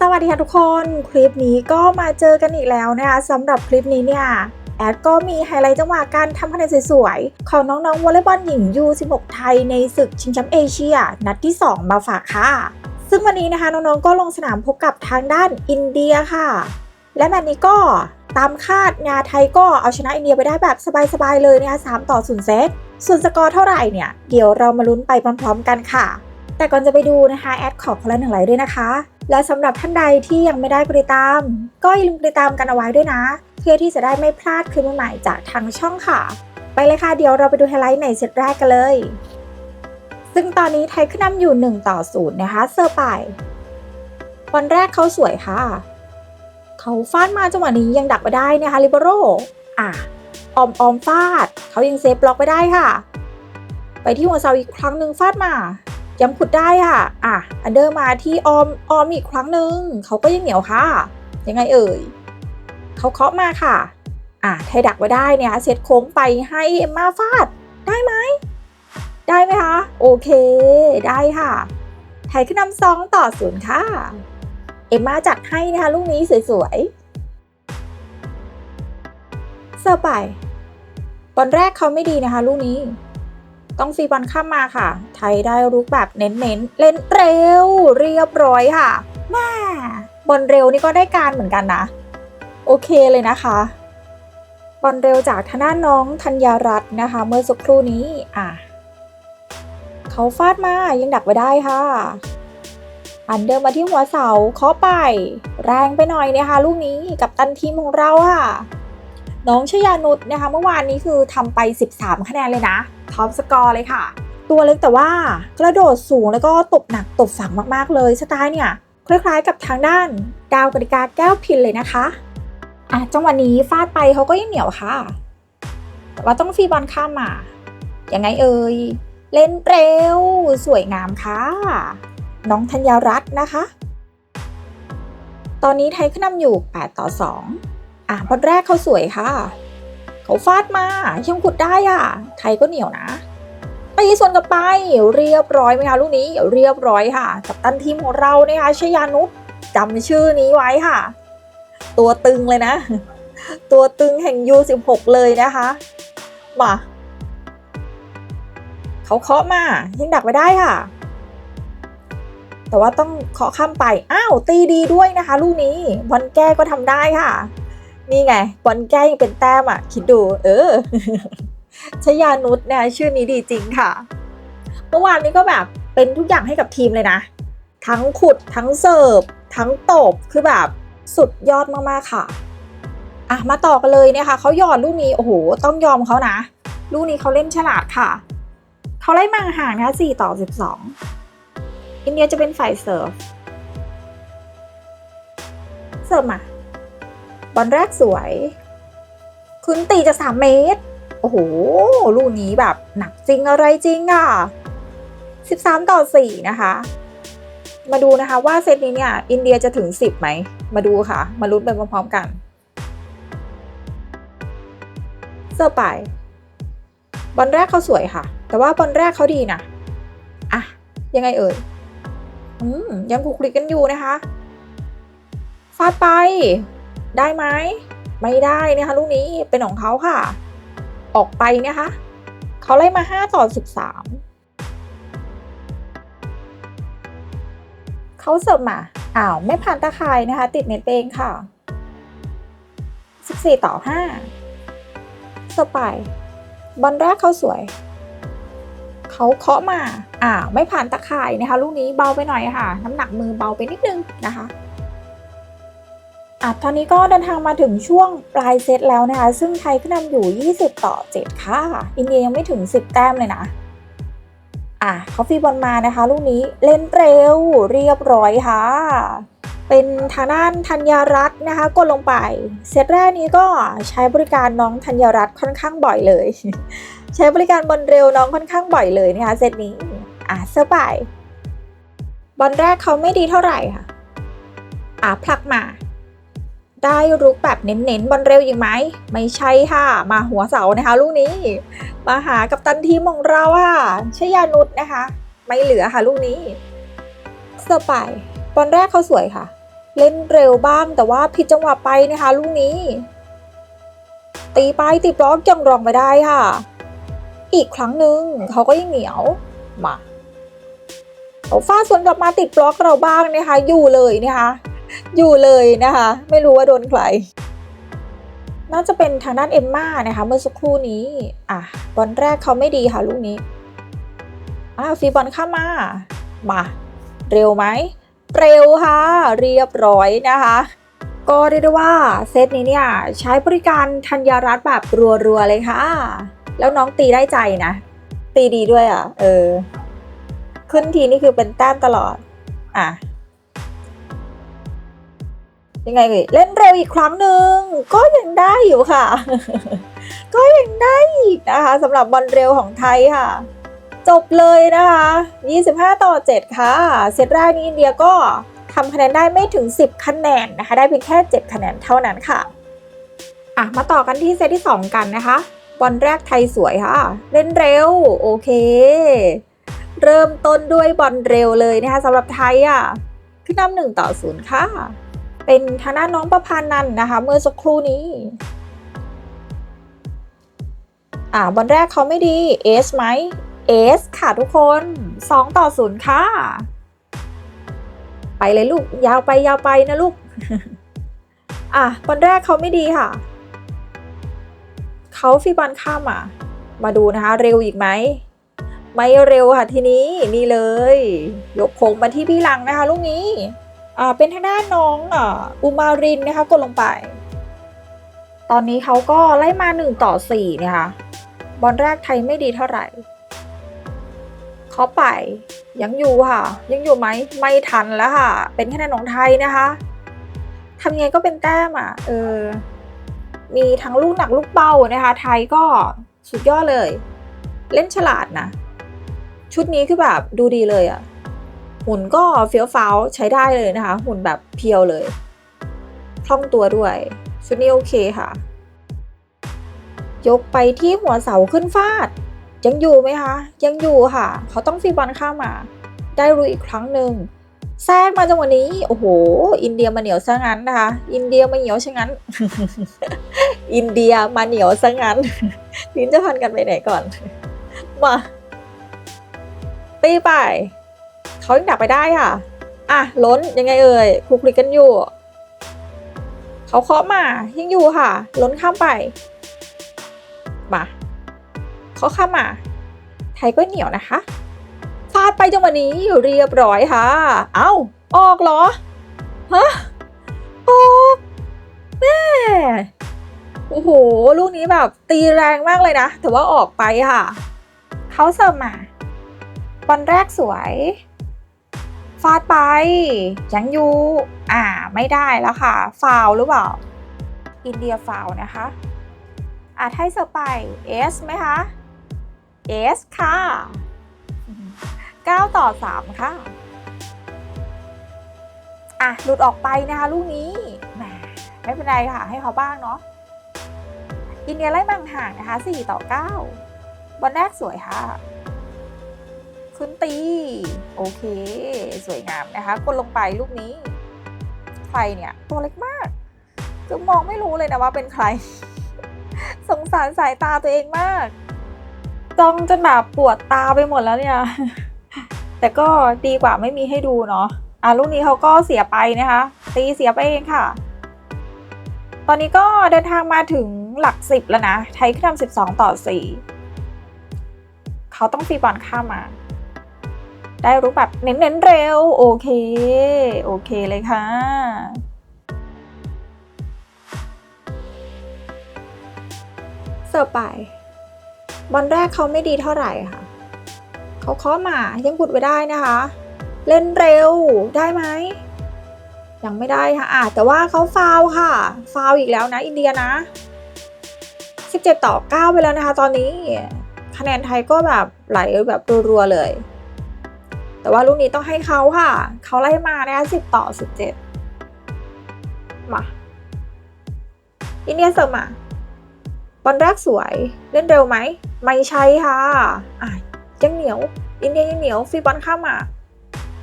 สวัสดีค่ะทุกคนคลิปนี้ก็มาเจอกันอีกแล้วนะคะสำหรับคลิปนี้เนี่ยแอดก็มีไฮไลท์จังหวะการทำคะแนนสวยๆ ของน้องๆวอลเลย์บอลหญิง U16 ไทยในศึกชิงแชมป์เอเชีย นัดที่ 2 มาฝากค่ะ ซึ่งวันนี้นะคะน้องๆก็ลงสนามพบกับทางด้านอินเดียค่ะ และแมตช์นี้ก็ตามคาดงาไทยก็เอาชนะอินเดียไปได้แบบสบายๆเลยนะคะ3ต่อ0เซตส่วนสกอร์เท่าไหร่เนี่ยเดี๋ยวเรามาลุ้นไปพร้อมๆกันค่ะ แต่ก่อนจะไปดูนะคะแอดขอคนละหนึ่งไลค์ด้วยนะคะ และสำหรับท่านใดที่ยังไม่ได้กดติดตาม ก็อย่าลืมกดติดตามกันเอาไว้ด้วยนะ เพื่อที่จะได้ไม่พลาดคลิปใหม่จากทางช่องค่ะ ไปเลยค่ะเดี๋ยวเราไปดูไฮไลท์ในเซตแรกกันเลย ซึ่งตอนนี้ไทยขึ้นนำอยู่ 1 ต่อ0นะคะเซอร์ไปวันแรกเขาสวยค่ะ เขาฟาดมาจังหวะนี้ยังดักไปได้นะคะลิเบโรอะออมออมฟาด เขายังเซฟบล็อกไปได้ค่ะ ไปที่หัวเสาอีกครั้งหนึ่งฟาดมา ย้ำขุดได้ค่ะ อะ อันเดอร์มาที่ออม ออมอีกครั้งหนึ่ง เขาก็ยังเหนียวค่ะ ยังไงเอ่ย เขาเคาะมาค่ะ อะไทยดักไว้ได้เนี่ยเซตโค้งไปให้เอ็มมาฟาด ได้ไหม ได้ไหมคะ โอเค ได้ค่ะ ไทยขึ้นนำสองต่อศูนย์ค่ะ เอ็มมาจัดให้นะคะลูกนี้สวยๆเซอร์ไปบอลแรกเขาไม่ดีนะคะลูกนี้ ต้องฟรีบอลข้ามมาค่ะ ไทยได้รุกแบบเน้นๆเล่นเร็ว เรียบร้อยค่ะแม่บอลเร็วนี่ก็ได้การเหมือนกันนะ โอเคเลยนะคะบอลเร็วจากทาน้านน้องธัญญารัตน์นะคะ เมื่อสักครู่นี้อะเขาฟาดมายังดักไว้ได้ค่ะ อันเดิมมาที่หัวเสาเคาะไป แรงไปหน่อยนะคะลูกนี้กับตันทีมของเราค่ะ น้องชยานุชนะคะ เมื่อวานนี้คือทำไป 13 คะแนนเลยนะ ท็อปสกอร์เลยค่ะ ตัวเล็กแต่ว่ากระโดดสูงแล้วก็ตบหนักตบฝังมากๆเลยสไตล์เนี่ยคล้ายๆกับทางด้านดาวกติกาแก้วพินเลยนะคะอะจังหวะนี้ฟาดไปเขาก็ยังเหนียวค่ะ แต่ว่าต้องฟีบอลข้ามมายังไงเอ่ยเล่นเร็วสวยงามค่ะ น้องธัญญารัตน์นะคะ ตอนนี้ไทยขึ้นนำอยู่ 8 ต่อ 2 อะบอลแรกเขาสวยค่ะ เขาฟาดมาช่างขุดได้อะ ไทยก็เหนียวนะตีส่วนกลับไปเรียบร้อยไหมคะลูกนี้เรียบร้อยค่ะ กับตันทีมของเรานะคะชยานุชจำชื่อนี้ไว้ค่ะ ตัวตึงเลยนะ ตัวตึงแห่ง U16 เลยนะคะมาเขาเคาะมายังดักไว้ได้ค่ะ แต่ว่าต้องเคาะข้ามไป อ้าว ตีดีด้วยนะคะ ลูกนี้บอลแก้ก็ทำได้ค่ะ นี่ไงบอลแก้ยังเป็นแต้มอะ คิดดู เออชยานุชเนี่ยชื่อนี้ดีจริงค่ะ เมื่อวานนี้ก็แบบเป็นทุกอย่างให้กับทีมเลยนะ ทั้งขุดทั้งเสิร์ฟ ทั้งตบคือแบบสุดยอดมากๆค่ะอะมาต่อกันเลยเนี่ยค่ะเขาหยอดลูกนี้โอ้โหต้องยอมเขานะ ลูกนี้เขาเล่นฉลาดค่ะเขาไล่มาห่างนะคะ4ต่อ 12 อินเดียจะเป็นฝ่ายเสิร์ฟ เสิร์ฟมา บอลแรกสวย คุณตีจาก3เมตร โอ้โห ลูกนี้แบบหนักจริงอะไรจริงอะ 13 ต่อ 4 นะคะ มาดูนะคะว่าเซตนี้เนี่ย อินเดียจะถึง 10ไหม มาดูค่ะ มาลุ้นไปพร้อมๆกัน เสิร์ฟไป บอลแรกเขาสวยค่ะ แต่ว่าบอลแรกเขาดีนะอะ ยังไงเอ่ยอืมยังคลุกคลิกกันอยู่นะคะฟาดไป ได้ไหมไม่ได้นะคะลูกนี้เป็นของเขาค่ะ ออกไปนะคะเขาไล่มา 5 ต่อ 13 เขาเสิร์ฟมาอ้าวไม่ผ่านตาข่ายนะคะ ติดเน็ตเองค่ะ 14 ต่อ5เสิร์ฟไปบอลแรกเขาสวย เขาเคาะมาอ้าวไม่ผ่านตะข่ายนะคะ ลูกนี้เบาไปหน่อยค่ะ น้ำหนักมือเบาไปนิดนึงนะคะ อะตอนนี้ก็เดินทางมาถึงช่วงปลายเซตแล้วนะคะ ซึ่งไทยขึ้นนำอยู่ 20 ต่อ 7 ค่ะ อินเดียยังไม่ถึง 10 แต้มเลยนะ อะเขาฟีบอลมานะคะ ลูกนี้เล่นเร็วเรียบร้อยค่ะ เป็นทางด้านธัญรัตน์นะคะ กดลงไป เซตแรกนี้ก็ใช้บริการน้องธัญรัตน์ค่อนข้างบ่อยเลย ใช้บริการบอลเร็วน้องค่อนข้างบ่อยเลยนะคะ เซตนี้ อะเซอร์ไปบอลแรกเขาไม่ดีเท่าไหร่ค่ะ อะผลักมา ได้รุกแบบเน้นๆบอลเร็วอีกไหม ไม่ใช่ค่ะ มาหัวเสานะคะ ลูกนี้ มาหากับตันทีมของเราค่ะชยานุชนะคะ ไม่เหลือค่ะลูกนี้เซอร์ไปบอลแรกเขาสวยค่ะ เล่นเร็วบ้างแต่ว่าผิดจังหวะไปนะคะ ลูกนี้ ตีไปตีบล็อกยังรองไม่ได้ค่ะ อีกครั้งหนึ่งเขาก็ยังเหนียวมาเขาฟาดสวนกลับมาติดบล็อกเราบ้างนะคะ อยู่เลยนะคะ อยู่เลยนะคะ ไม่รู้ว่าโดนใครน่าจะเป็นทางด้านเอมม่านะคะ เมื่อสักครู่นี้ อะบอลแรกเขาไม่ดีค่ะลูกนี้อะฟีบอลเข้ามา มา เร็วไหม เร็วค่ะ เรียบร้อยนะคะ ก็เรียกได้ว่าเซตนี้เนี่ย ใช้บริการธัญรัตน์แบบรัวๆเลยค่ะ แล้วน้องตีได้ใจนะ ตีดีด้วยอะ เออ ขึ้นทีนี่คือเป็นแต้มตลอด อะ ยังไงเอ่ยเล่นเร็วอีกครั้งหนึ่งก็ยังได้อยู่ค่ะ ก็ยังได้อีกนะคะสำหรับบอลเร็วของไทยค่ะ จบเลยนะคะ 25 ต่อ 7 ค่ะ เซตแรกนี้อินเดียก็ทำคะแนนได้ไม่ถึง 10 คะแนนนะคะ ได้เพียงแค่ 7 คะแนนเท่านั้นค่ะอะมาต่อกันที่เซตที่ 2 กันนะคะบอลแรกไทยสวยค่ะ เล่นเร็ว โอเค เริ่มต้นด้วยบอลเร็วเลยนะคะสำหรับไทยอะขึ้นนำหนึ่งต่อศูนย์ค่ะ เป็นทางด้านน้องประพานันนะคะ เมื่อสักครู่นี้อ่าบอลแรกเขาไม่ดีเอสไหมเอสค่ะทุกคน 2 ต่อ 0 ค่ะ ไปเลยลูก ยาวไปยาวไปนะลูก อะบอลแรกเขาไม่ดีค่ะ เขาฟีบอลข้ามอะ มาดูนะคะ เร็วอีกไหม ไม่เร็วค่ะทีนี้ นี่เลย ยกโค้งมาที่พี่หลังนะคะ ลูกนี้ เป็นทางด้านน้องอ่าอุมารินนะคะกดลงไป ตอนนี้เขาก็ไล่มา 1 ต่อ4เนี่ยค่ะบอลแรกไทยไม่ดีเท่าไหร่เขาไปยังอยู่ค่ะ ยังอยู่ไหมไม่ทันแล้วค่ะ เป็นคะแนนของไทยนะคะทำยังไงก็เป็นแต้มอะเออมีทั้งลูกหนักลูกเบานะคะ ไทยก็สุดยอดเลย เล่นฉลาดนะ ชุดนี้คือแบบดูดีเลยอะ หุ่นก็เฟี้ยวฟ้าวใช้ได้เลยนะคะ หุ่นแบบเพียวเลยคล่องตัวด้วย ชุดนี้โอเคค่ะ ยกไปที่หัวเสาขึ้นฟาด ยังอยู่ไหมคะ ยังอยู่ค่ะ เขาต้องฟีบอลข้ามมา ได้รู้อีกครั้งหนึ่งแทรกมาจังหวะนี้ โอ้โห อินเดียมาเหนียวซะงั้นนะคะ อินเดียมาเหนียวซะงั้น อินเดียมาเหนียวซะงั้นลิ้นจะพันกันไปไหนก่อน มา ตีไป เขายังดักไปได้ค่ะ อะล้นยังไงเอ่ยคลุกคลิกกันอยู่ เขาเคาะมายังอยู่ค่ะ ล้นข้ามไป มาเขาข้ามมา ไทยก็เหนียวนะคะฟาดไปจังหวะนี้เรียบร้อยค่ะ เอ้า ออกเหรอ ฮะ ออกแม่โอ้โห ลูกนี้แบบตีแรงมากเลยนะ แต่ว่าออกไปค่ะ เขาเสิร์ฟมาบอลแรกสวย ฟาดไป ยังอยู่ อ่า ไม่ได้แล้วค่ะ ฟาวหรือเปล่า อินเดียฟาวนะคะ อ่าไทยเสิร์ไป S ไหมคะ S ค่ะ 9 ต่อ 3 ค่ะ อะ หลุดออกไปนะคะลูกนี้แหมไม่เป็นไรค่ะ ให้เขาบ้างเนาะ อินเดียไล่มังห่างนะคะ 4 ต่อ 9 บอลแรกสวยค่ะ ขึ้นตี โอเค สวยงามนะคะ กดลงไปลูกนี้ ใครเนี่ย ตัวเล็กมากคือมองไม่รู้เลยนะว่าเป็นใคร สงสารสายตาตัวเองมากจ้องจนแบบปวดตาไปหมดแล้วเนี่ย แต่ก็ดีกว่าไม่มีให้ดูเนาะอะลูกนี้เขาก็เสียไปนะคะ ตีเสียไปเองค่ะ ตอนนี้ก็เดินทางมาถึงหลักสิบแล้วนะ ไทยขึ้นนำสิบสองต่อสี่เขาต้องฟีบอลข้ามมา ได้รู้แบบเน้นๆเร็ว โอเค โอเคเลยค่ะเสิร์ฟไป บอลแรกเขาไม่ดีเท่าไหร่ค่ะ เขาเคาะมายังบุดไว้ได้นะคะ เล่นเร็วได้ไหมยังไม่ได้ค่ะอะแต่ว่าเขาฟาวค่ะ ฟาวอีกแล้วนะ อินเดียนะ 17 ต่อ 9 ไปแล้วนะคะ ตอนนี้ คะแนนไทยก็แบบไหลแบบรัวๆเลย แต่ว่าลูกนี้ต้องให้เขาค่ะ เขาไล่มานะคะ10ต่อ17มาอินเดียเสิร์ฟมาบอลแรกสวยเล่นเร็วไหม ไม่ใช่ค่ะอะยังเหนียว อินเดียยังเหนียวฟีบอลข้ามมา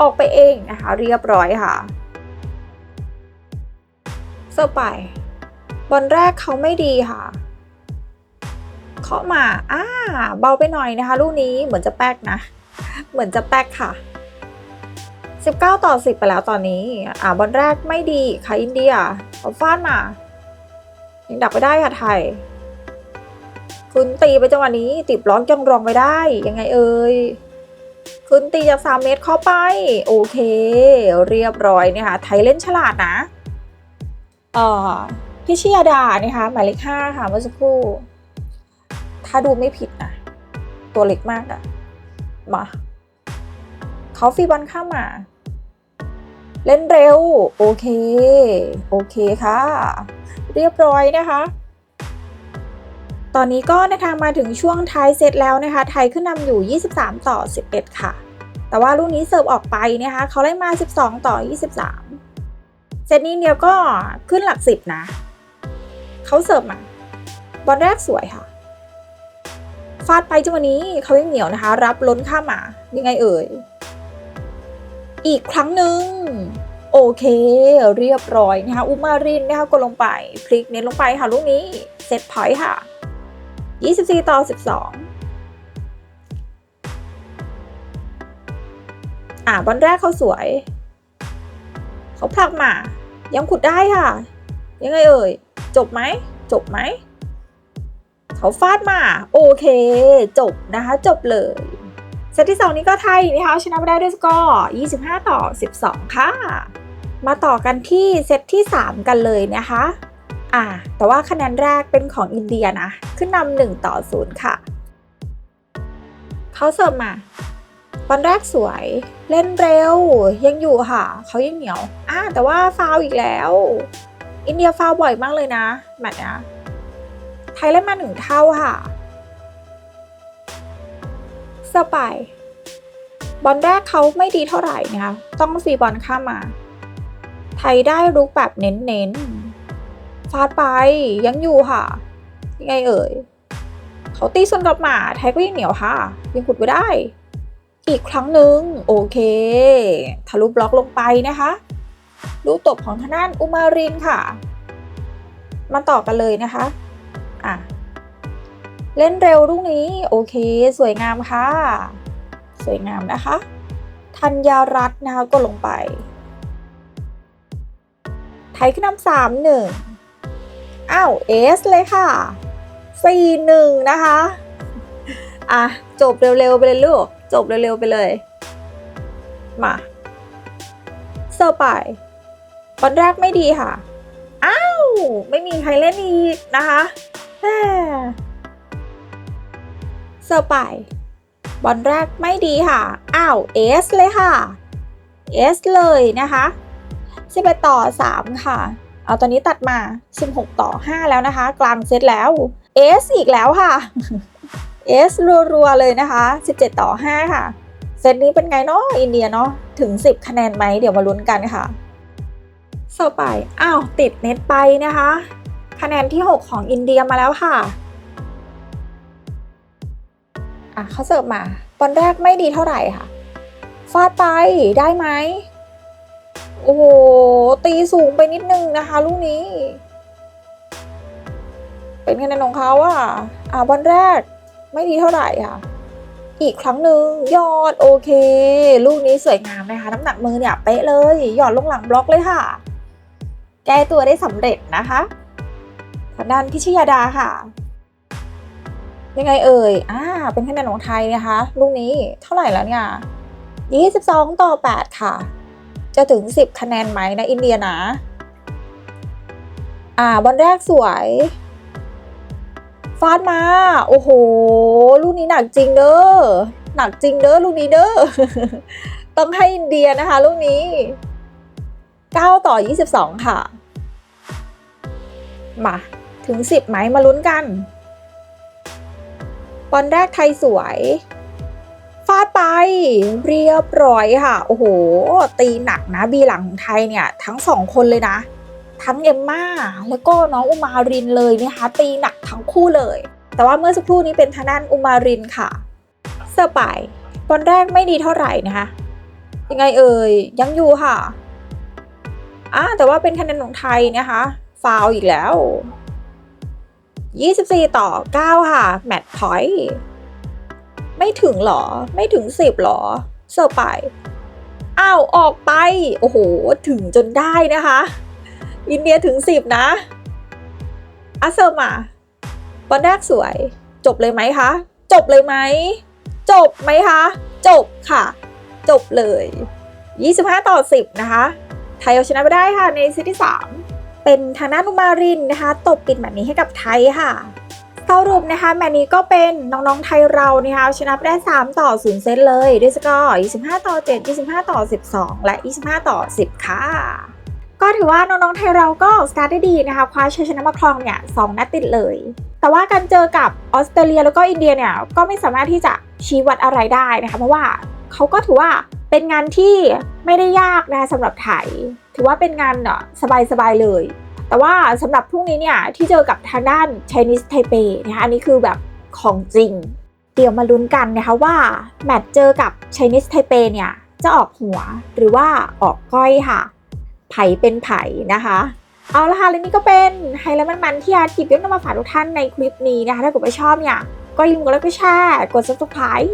ออกไปเองนะคะ เรียบร้อยค่ะเซอร์ไปบอลแรกเขาไม่ดีค่ะเคาะมา อ่า เบาไปหน่อยนะคะ ลูกนี้เหมือนจะแป๊กนะ เหมือนจะแป๊กค่ะ 19 ต่อ 10 ไปแล้วตอนนี้ อ่าบอลแรกไม่ดีค่ะอินเดียเอาฟาดมายังดักไปได้ค่ะไทย คุณตีไปจังหวะนี้ ติดบล็อกยังรองไปได้ ยังไงเอ่ยคุณตีจาก 3 เมตรเข้าไป โอเค เรียบร้อยเนี่ยค่ะ ไทยเล่นฉลาดนะเอ่อพิชยาดานะคะหมายเลขห้าค่ะเมื่อสักครู่ ถ้าดูไม่ผิดนะตัวเล็กมากอะมาเขาฟีบอลข้ามมา เล่นเร็ว โอเค โอเคค่ะ เรียบร้อยนะคะ ตอนนี้ก็ในทางมาถึงช่วงท้ายเซตแล้วนะคะ ไทยขึ้นนำอยู่ 23 ต่อ 11 ค่ะ แต่ว่าลูกนี้เสิร์ฟออกไปนะคะเขาไล่มา 12 ต่อ 23 เซตนี้เดียวก็ขึ้นหลักสิบนะเขาเสิร์ฟมาบอลแรกสวยค่ะฟาดไปจังหวะนี้เขายังเหนียวนะคะ รับล้นข้ามมายังไงเอ่ย อีกครั้งหนึ่งโอเค เรียบร้อยนะคะอุมารินนะคะกดลงไป พลิกเน้นลงไปค่ะลูกนี้เซตพอยต์ค่ะ 24 ต่อ 12 อ่าบอลแรกเขาสวย เขาผลักมา ยังขุดได้ค่ะ ยังไงเอ่ย จบไหม จบไหม เขาฟาดมา โอเค จบนะคะ จบเลย เซตที่ 2 นี้ก็ไทยนะคะชนะไปได้ด้วยสกอร์ 25 ต่อ 12 ค่ะ มาต่อกันที่เซตที่ 3 กันเลยนะคะอ่าแต่ว่าคะแนนแรกเป็นของอินเดียนะ ขึ้นนำ1ต่อ 0 ค่ะ เขาเสิร์ฟมาบอลแรกสวยเล่นเร็วยังอยู่ค่ะ เขายังเหนียวอ่าแต่ว่าฟาวล์อีกแล้ว อินเดียฟาวล์บ่อยมากเลยนะแมตช์นี้ยไทยเล่นมาหนึ่งเท่าค่ะ สไป บอลแรกเขาไม่ดีเท่าไหร่นะคะ ต้องฟรีบอลข้ามมา ไทยได้รุกแบบเน้นๆ ฟาดไปยังอยู่ค่ะ ยังไงเอ่ย เขาตีส่วนกลับมา ไทยก็ยังเหนียวค่ะ ยังขุดไว้ได้ อีกครั้งหนึ่งโอเค ทะลุบล็อกลงไปนะคะลูกตบของทางด้านอุมารินค่ะ มาต่อกันเลยนะคะ อะ เล่นเร็วลูกนี้โอเค สวยงามค่ะ สวยงามนะคะธัญญารัตน์นะคะก็ลงไป ไทยขึ้นนำสามหนึ่งอ้าวเอสเลยค่ะสี่หนึ่งนะคะ อะ จบเร็วๆไปเลยลูก จบเร็วๆไปเลย มาเซอร์ไปบอลแรกไม่ดีค่ะ อ้าว ไม่มีใครเล่นอีกนะคะแเซอร์ไป บอลแรกไม่ดีค่ะ อ้าวเอสเลยค่ะ เอสเลยนะคะ11ต่อ 3 ค่ะ เอาตอนนี้ตัดมา 16 ต่อ 5 แล้วนะคะ กลางเซตแล้วเอสอีกแล้วค่ะเอสรัวๆเลยนะคะ 17 ต่อ 5 ค่ะ เซตนี้เป็นไงเนาะอินเดียเนาะถึง 10 คะแนนไหมเดี๋ยวมาลุ้นกันค่ะเสิร์ฟไป อ้าว ติดเน็ตไปนะคะ คะแนนที่ 6 ของอินเดียมาแล้วค่ะ อะเขาเสิร์ฟมาบอลแรกไม่ดีเท่าไหร่ค่ะ ฟาดไปได้ไหม โอ้โห ตีสูงไปนิดนึงนะคะลูกนี้ เป็นคะแนนของเขาอะอ่าบอลแรกไม่ดีเท่าไหร่ค่ะ อีกครั้งหนึ่งยอดโอเค ลูกนี้สวยงามนะคะ น้ำหนักมือเนี่ยเป๊ะเลย หยอดลงหลังบล็อกเลยค่ะ แก้ตัวได้สำเร็จนะคะทางด้านพิชยาดาค่ะ ยังไงเอ่ย อ่า เป็นคะแนนของไทยนะคะ ลูกนี้เท่าไหร่แล้วเนี่ย22 ต่อ 8 ค่ะ จะถึง 10 คะแนนไหมนะอินเดียนะ อ่า บอลแรกสวย ฟาดมา โอ้โห ลูกนี้หนักจริงเด้อ หนักจริงเด้อลูกนี้เด้อ ต้องให้อินเดียนะคะลูกนี้ 9 ต่อ 22 ค่ะ มา ถึง 10 ไหมมาลุ้นกัน บอลแรกไทยสวยฟาดไปเรียบร้อยค่ะ โอ้โห ตีหนักนะบีหลังของไทยเนี่ย ทั้งสองคนเลยนะ ทั้งเอมมาแล้วก็น้องอุมารินเลยนะคะตีหนักทั้งคู่เลย แต่ว่าเมื่อสักครู่นี้เป็นทางด้านอุมารินค่ะเซอร์ไปบอลแรกไม่ดีเท่าไหร่นะคะยังไงเอ่ยยังอยู่ค่ะอ่าแต่ว่าเป็นคะแนนของไทยนะคะฟาวอีกแล้ว 24 ต่อ 9 ค่ะ แมตช์พอยต์ไม่ถึงหรอ ไม่ถึง 10หรอ เซอร์ไปอ้าว ออกไป โอ้โห ถึงจนได้นะคะ อินเดียถึง 10 นะอาเซอร์มาบอลแรกสวย จบเลยไหมคะ จบเลยไหม จบไหมคะ จบค่ะ จบเลย 25 ต่อ 10 นะคะ ไทยเอาชนะไปได้ค่ะในเซตที่ 3 เป็นทางด้านอุมารินนะคะ ตบปิดแมตช์นี้ให้กับไทยค่ะสรุปนะคะแมตช์นี้ก็เป็นน้องๆไทยเรานะคะชนะไปได้ 3 ต่อ 0 เซตเลย ด้วยสกอร์ 25 ต่อ 7 25 ต่อ 12 และ 25 ต่อ 10 ค่ะ ก็ถือว่าน้องๆไทยเราก็สตาร์ทได้ดีนะคะคว้าชัยชนะมาครองเนี่ยสองนัดติดเลย แต่ว่าการเจอกับออสเตรเลียแล้วก็อินเดียเนี่ยก็ไม่สามารถที่จะชี้วัดอะไรได้นะคะเพราะว่า เขาก็ถือว่าเป็นงานที่ไม่ได้ยากนะคะสำหรับไทย ถือว่าเป็นงานเนาะสบายๆเลย แต่ว่าสำหรับพรุ่งนี้เนี่ยที่เจอกับทางด้าน Chinese Taipei นะคะอันนี้คือแบบของจริง เดี๋ยวมาลุ้นกันนะคะว่า แมตช์เจอกับ Chinese Taipei เนี่ยจะออกหัวหรือว่าออกก้อยค่ะ ไผ่เป็นไผ่นะคะเอาละค่ะและนี่ก็เป็นไฮไลท์มันๆที่อาร์ตหยิบยกนำมาฝากทุกท่านในคลิปนี้นะคะ ถ้าเกิดว่าชอบเนี่ย ก็อย่าลืมกดไลค์กดแชร์กด subscribe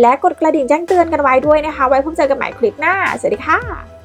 และกดกระดิ่งแจ้งเตือนกันไว้ด้วยนะคะ ไว้พบเจอกันใหม่คลิปหน้า สวัสดีค่ะ